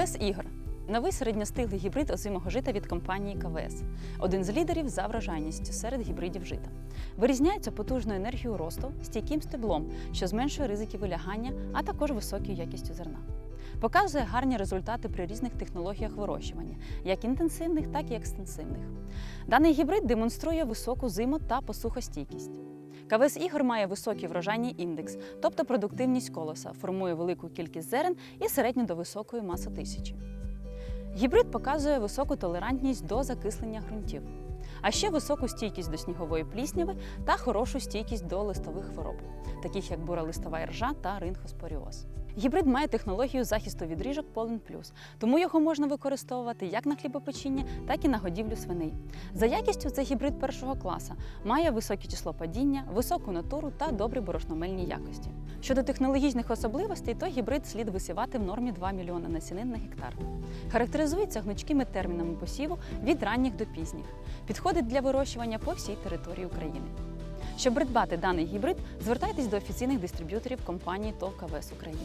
КВС Ігор. Новий середньостиглий гібрид озимого жита від компанії КВС. Один з лідерів за врожайністю серед гібридів жита. Вирізняється потужною енергією росту, стійким стеблом, що зменшує ризики вилягання, а також високою якістю зерна. Показує гарні результати при різних технологіях вирощування, як інтенсивних, так і екстенсивних. Даний гібрид демонструє високу зимо та посухостійкість. КВС Ігор має високий врожайний індекс, тобто продуктивність колоса, формує велику кількість зерен і середню до високої маси тисячі. Гібрид показує високу толерантність до закислення ґрунтів, а ще високу стійкість до снігової плісняви та хорошу стійкість до листових хвороб, таких як буралистова іржа та ринхоспоріоз. Гібрид має технологію захисту від ріжок Pollen Plus, тому його можна використовувати як на хлібопечіння, так і на годівлю свиней. За якістю це гібрид першого класа, має високе число падіння, високу натуру та добрі борошномельні якості. Щодо технологічних особливостей, то гібрид слід висівати в нормі 2 мільйони насінин на гектар. Характеризується гнучкими термінами посіву від ранніх до пізніх. Підходить для вирощування по всій території України. Щоб придбати даний гібрид, звертайтесь до офіційних дистриб'юторів компанії ТОВ КВС Україна.